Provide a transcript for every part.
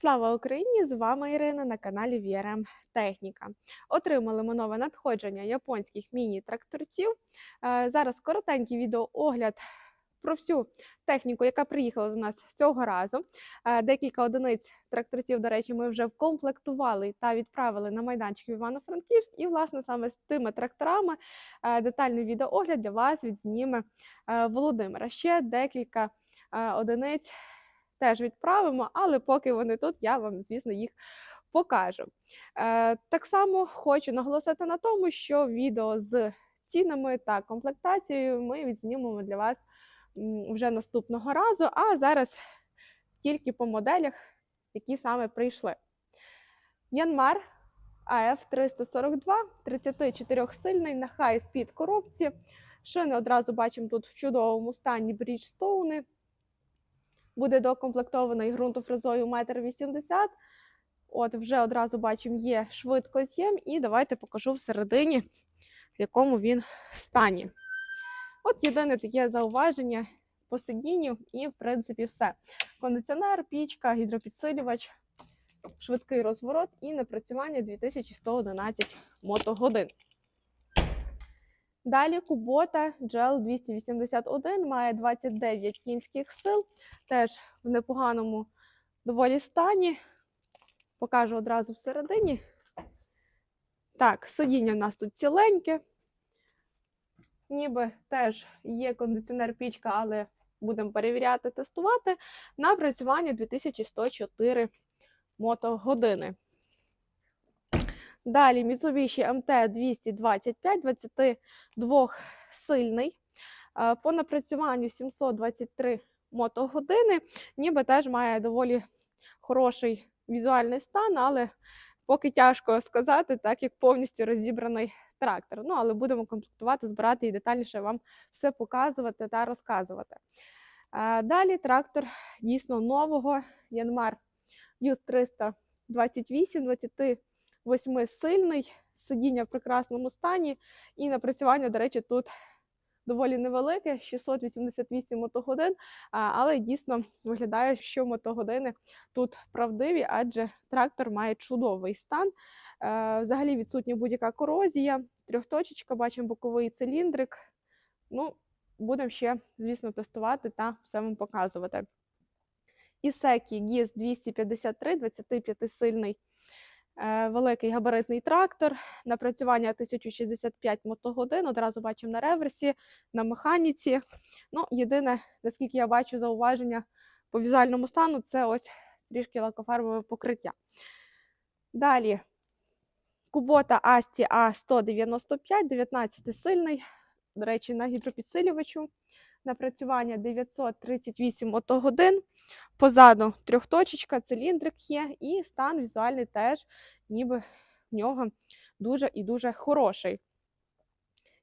Слава Україні! З вами Ірина на каналі VRM Техніка. Отримали ми нове надходження японських міні-тракторців. Е, Зараз коротенький відеоогляд про всю техніку, яка приїхала до нас цього разу. Е, Декілька одиниць тракторців, до речі, ми вже вкомплектували та відправили на майданчик в Івано-Франківськ. І, власне, саме з тими тракторами е, детальний відеоогляд для вас відзніме е, Володимир. Ще декілька одиниць теж відправимо, але поки вони тут, я вам, звісно, їх покажу. Е, так само хочу наголосити на тому, що відео з цінами та комплектацією ми відзнімемо для вас вже наступного разу, а зараз тільки по моделях, які саме прийшли. Янмар АФ 342, 34 сильний на хай спід коробці. Шини одразу бачимо тут в чудовому стані Бріджстоуни буде докомплектований ґрунтофрезою 1,80 м. От вже одразу бачимо, є швидкоз'єм, і давайте покажу всередині, в якому він стані. От єдине таке зауваження по сидінню, і, в принципі, все. Кондиціонер, пічка, гідропідсилювач, швидкий розворот і напрацювання 2111 мотогодин. Далі Кубота GL 281 має 29 кінських сил, теж в непоганому доволі стані. Покажу одразу всередині. Так, сидіння в нас тут ціленьке. Ніби теж є кондиціонер пічка, але будемо перевіряти, тестувати. Напрацювання 2104 мотогодини. Далі Mitsubishi MT 225, 22 сильний. По напрацюванню 723 мотогодини, ніби теж має доволі хороший візуальний стан, але поки тяжко сказати, так як повністю розібраний трактор. Ну, але будемо комплектувати, збирати і детальніше вам все показувати та розказувати. Далі трактор дійсно нового Янмар Юз 328, 20 восьмисильний, сидіння в прекрасному стані, і напрацювання, до речі, тут доволі невелике 688 мотогодин, але дійсно виглядає, що мотогодини тут правдиві, адже трактор має чудовий стан. Е, Взагалі відсутня будь-яка корозія, трьохточечка, бачимо боковий циліндрик. Ну, будемо ще, звісно, тестувати та все вам показувати. Ісекі GIS 253, 25-сильний е, великий габаритний трактор, напрацювання 1065 мотогодин, одразу бачимо на реверсі, на механіці. Ну, єдине, наскільки я бачу зауваження по візуальному стану, це ось трішки лакофарбове покриття. Далі Кубота Асті А195, 19 сильний, до речі, на гідропідсилювачу. Напрацювання 938 мотогодин. Позаду трьохточечка, циліндрик є, і стан візуальний теж, ніби в нього дуже і дуже хороший.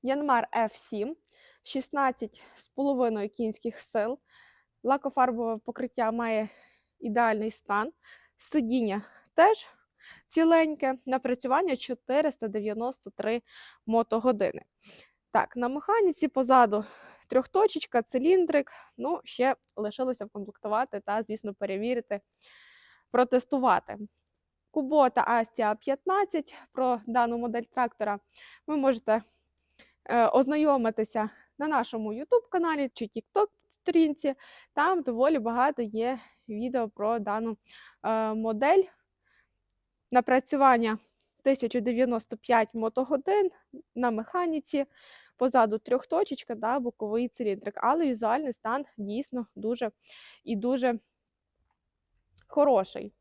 Янмар F7, 16,5 кінських сил. Лакофарбове покриття має ідеальний стан. Сидіння теж ціленьке, напрацювання 493 мотогодини. Так, на механіці позаду трьохточечка, циліндрик. Ну, ще лишилося вкомплектувати та, звісно, перевірити, протестувати. Кубота Астія 15 про дану модель трактора ви можете е, ознайомитися на нашому YouTube каналі чи TikTok сторінці. Там доволі багато є відео про дану е, модель. Напрацювання 1095 мотогодин на механіці позаду трьохточечка та боковий циліндрик. Але візуальний стан дійсно дуже і дуже хороший.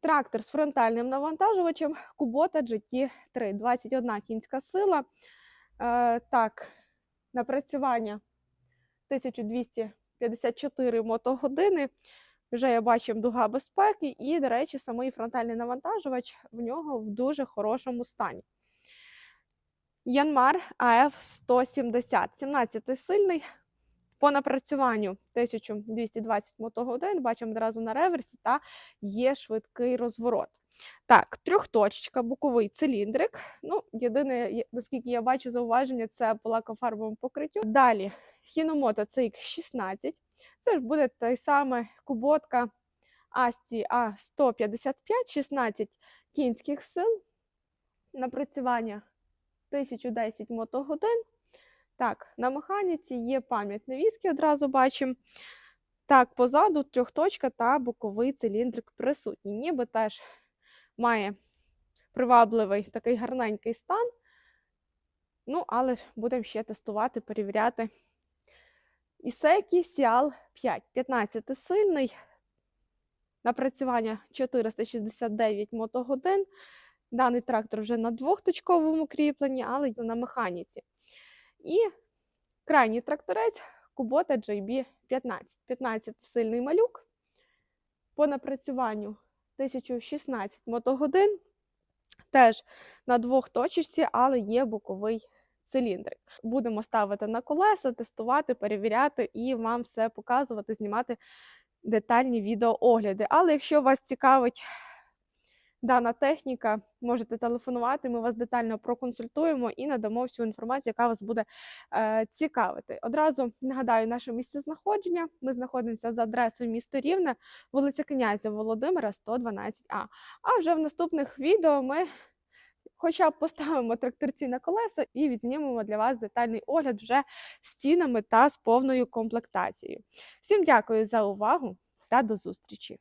Трактор з фронтальним навантажувачем Kubota GT3, 21 кінська сила. Е, так, напрацювання 1254 мотогодини. Вже я бачимо дуга безпеки, і, до речі, самий фронтальний навантажувач в нього в дуже хорошому стані. Янмар АФ 170, 17 сильний. По напрацюванню 1220 мотогодин, бачимо одразу на реверсі, та є швидкий розворот. Так, трьохточечка, боковий циліндрик. Ну, єдине, наскільки я бачу зауваження, це по лакофарбовому покриттю. Далі Hinomoto CX16. Це ж буде той самий куботка Асті А155, 16 кінських сил, напрацювання 1010 мотогодин. Так, на механіці є пам'ятні віски, одразу бачимо. Так, позаду трьохточка та боковий циліндрик присутній. Ніби теж має привабливий такий гарненький стан. Ну, але ж будемо ще тестувати, перевіряти. Ісекі Сіал 5, 15 сильний. Напрацювання 469 мотогодин. Даний трактор вже на двохточковому кріпленні, але й на механіці. І крайній тракторець Kubota JB 15. 15 сильний малюк. По напрацюванню 1016 мотогодин. Теж на двох точечці, але є боковий циліндрик. Будемо ставити на колеса, тестувати, перевіряти і вам все показувати, знімати детальні відеоогляди. Але якщо вас цікавить дана техніка, можете телефонувати, ми вас детально проконсультуємо і надамо всю інформацію, яка вас буде е, цікавити. Одразу нагадаю наше місце знаходження. Ми знаходимося за адресою місто Рівне, вулиця князя Володимира, 112А. А вже в наступних відео ми хоча б поставимо тракторці на колеса і відзнімемо для вас детальний огляд вже з цінами та з повною комплектацією. Всім дякую за увагу та до зустрічі!